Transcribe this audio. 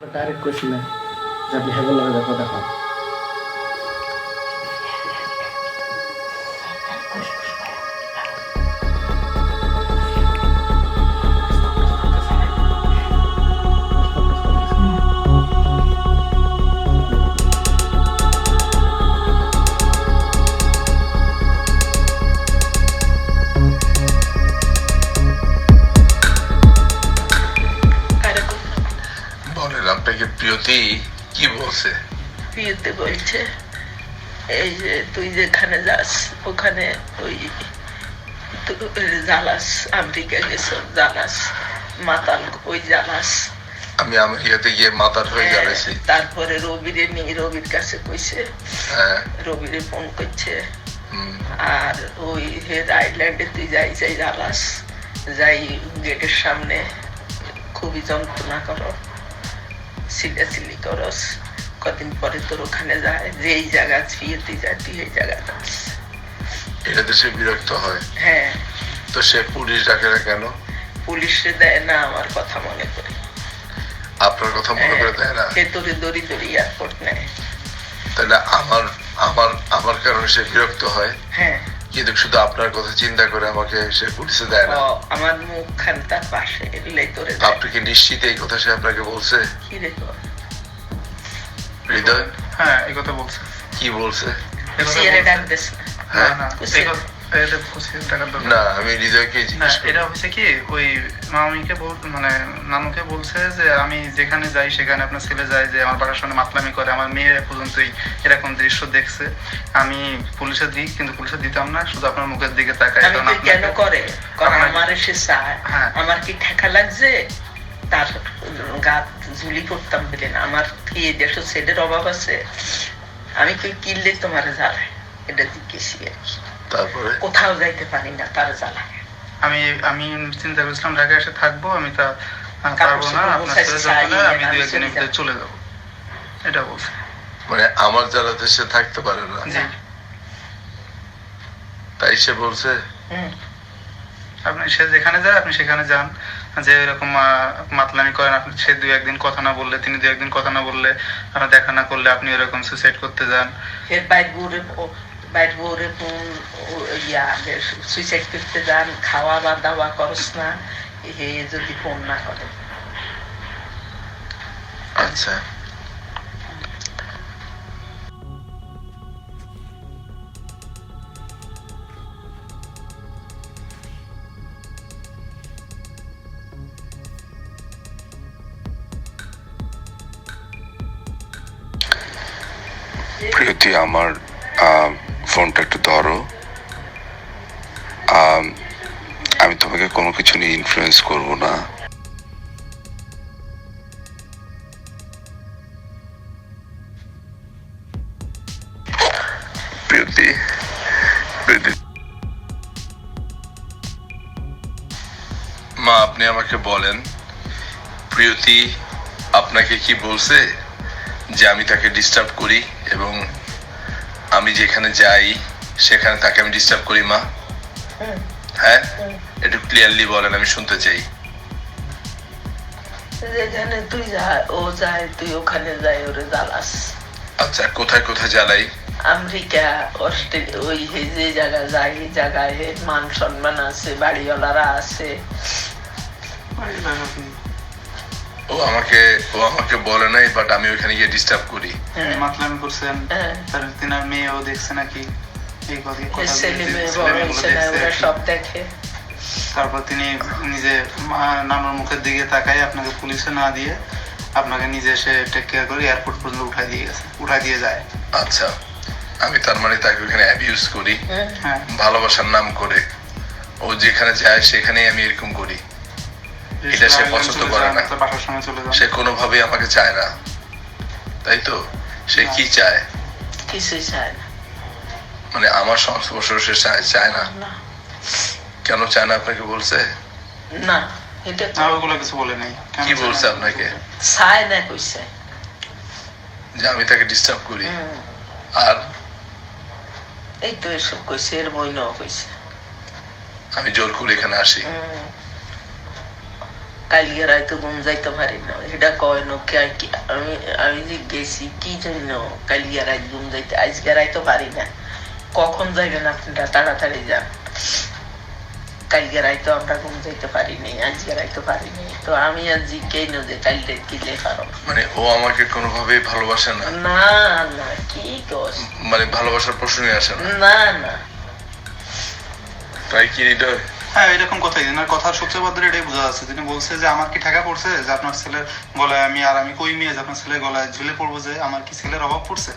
Direct যে আপনি হেগল লগে বিয়েতে বলছে। এই যে তুই যেখানে যাস ওখানে ওই জালাস আমেরিকা গেছ জালাস মাতাল ওই জালাস। আমি আমেরিকাতে গিয়ে মাতার হয়ে গেছি তারপরে রবিরে নিয়ে রবির কাছে কইছে হ্যাঁ। রবিরে ফোন করছে। আর ওই হেড আইল্যান্ডে তুই যাই যাই জ্বালাস যাই গেটের সামনে খুবই যন্ত্রণা করো সিলাসিলি করস। কদিন পরে তোর ওখানে যায় যেই জায়গা ফিয়েতে যায় তুই এই জায়গা যাস এটাতে সে বিরক্ত হয়? হ্যাঁ। তো সে পুলিশ ডাকে না কেন? পুলিশে দেয় না আমার কথা মনে করে আপনার কথা মনে করে দেয় না? সে তোরে দড়ি দড়ি এয়ারপোর্ট নেয়। তাহলে আমার আমার আমার কারণে সে বিরক্ত হয়? হ্যাঁ। কিন্তু শুধু আপনার কথা চিন্তা করে আমাকে সে পুলিশে দেয় না? আমার মুখখান তার পাশে এগুলাই তোরে। আপনি কি নিশ্চিত এই কথা সে আপনাকে বলছে? কি রে? হৃদয় হ্যাঁ এই কথা বলছে। কি বলছে। ডাক হ্যাঁ? না, না, আমি হৃদয়কে না, এটা হচ্ছে কি ওই মামিকে মানে নানুকে বলছে যে আমি যেখানে যাই সেখানে আপনার ছেলে যায় যে আমার বাসার সামনে মাতলামি করে আমার মেয়ে পর্যন্তই এরকম দৃশ্য দেখছে। আমি পুলিশে দিই কিন্তু পুলিশে দিতাম না শুধু আপনার মুখের দিকে তাকাই। কেন করে? আমার এসে হ্যাঁ। আমার কি ঠেকা লাগছে? তার গা ঝুলি করতাম বলে না। আমার কি এই দেশের ছেলের অভাব আছে। আমি কি কিনলে তোমার জ্বালায়? এটা জিজ্ঞেসি আর কি। তারপরে? কোথাও যাইতে পারি না তার জ্বালায়। আমি আমি চিন্তা করেছিলাম ঢাকায় এসে থাকব আমি তা পারব না আপনার ছেলে আমি দুই একদিনের চলে চলে যাব। এটা বলছে মানে আমার জ্বালাতে সে থাকতে পারে না। তাই সে বলছে? হুম। আপনি সে যেখানে যায় আপনি সেখানে যান। যে এরকম মাতলামি করেন আপনি সে দু একদিন কথা না বললে তিনি দুই একদিন কথা না বললে আপনার দেখা না করলে আপনি এরকম সুইসাইড করতে যান। এর বাইর বাইর ফোন ইয়া সুইসাইড করতে যান খাওয়া বা দাওয়া করস না হে যদি ফোন না করে। আচ্ছা। প্রিয়তি আমার ফোনটা একটু ধরো। আম, তোমাকে কোনো কিছু নিয়ে ইনফ্লুয়েন্স করব না। মা আপনি আমাকে বলেন প্রিয়তি আপনাকে কি বলছে যে আমি তাকে ডিস্টার্ব করি এবং আমি যেখানে যাই সেখানে তাকে আমি ডিস্টার্ব করি মা। হ্যাঁ। একটু ক্লিয়ারলি বলেন আমি শুনতে চাই। যেখানে তুই যা ও যায় তুই ওখানে যায় ওরে জ্বালাস। আচ্ছা কোথায় কোথায় জ্বালাই? আমেরিকা অস্ট্রেলিয়া ওই যে জায়গা যায় জায়গায় হে মান সম্মান আছে বাড়িওয়ালারা আছে। ও আমাকে ও আমাকে বলে নাই বাট আমি ওখানে গিয়ে ডিস্টার্ব করি। হ্যাঁ, মাতলামি করছেন হ্যাঁ। তার তিনার মেয়েও দেখছে নাকি? সব দেখে। তারপর তিনি নিজে নানার মুখের দিকে তাকাই আপনাকে পুলিশে না দিয়ে আপনাকে নিজে এসে টেক কেয়ার করে এয়ারপোর্ট পর্যন্ত উঠাই দিয়ে গেছে উঠাই দিয়ে যায়। আচ্ছা আমি তার মানে তাকে ওখানে অ্যাবিউজ করি। হ্যাঁ। হ্যাঁ। ভালোবাসার নাম করে। ও যেখানে যায় সেখানেই আমি এরকম করি। এটা সে পছন্দ করে না। সে কোনোভাবেই আমাকে চায় না। তাই তো? সে কি চায়? কিছুই চায় না। মানে আমার সংস্পর্শ সে চায় চায় না? কেন চায় না আপনাকে বলছে? না এটা না ওগুলো কিছু বলে নেই। কি বলছে আপনাকে? চায় না কইছে। যে আমি তাকে ডিস্টার্ব করি। আর? এই তো এসব কইছে এর কইছে। আমি জোর করে এখানে আসি। কালিয়া রাইতে ঘুম যাইতে পারি না এটা কয় না কে- কি- আমি আমি যে গেছি কি জন্য রাত ঘুম যাইতে আজকে রাইতে পারি না কখন যাইবেন আপনারা তাড়াতাড়ি যান কালকে রাইতে আমরা ঘুম যাইতে পারিনি আজকে রাইতে পারিনি তো আমি আজ জিজ্ঞেই না যে কালকে কি লেখারো মানে ও আমাকে কোনোভাবে ভালোবাসে না না না কি দোষ মানে ভালোবাসার প্রশ্নই আসে না না না তাই কি হৃদয় হ্যাঁ এরকম কথাই এনার কথার সবচেয়ে বড় এটাই বোঝা যাচ্ছে। তিনি বলছে যে, আমার কি ঠেকা পড়ছে যে, আপনার ছেলের গলায় আমি আর আমি কই মেয়ে যে, আপনার ছেলের গলায় ঝুলে পড়ব যে, আমার কি ছেলের অভাব পড়ছে?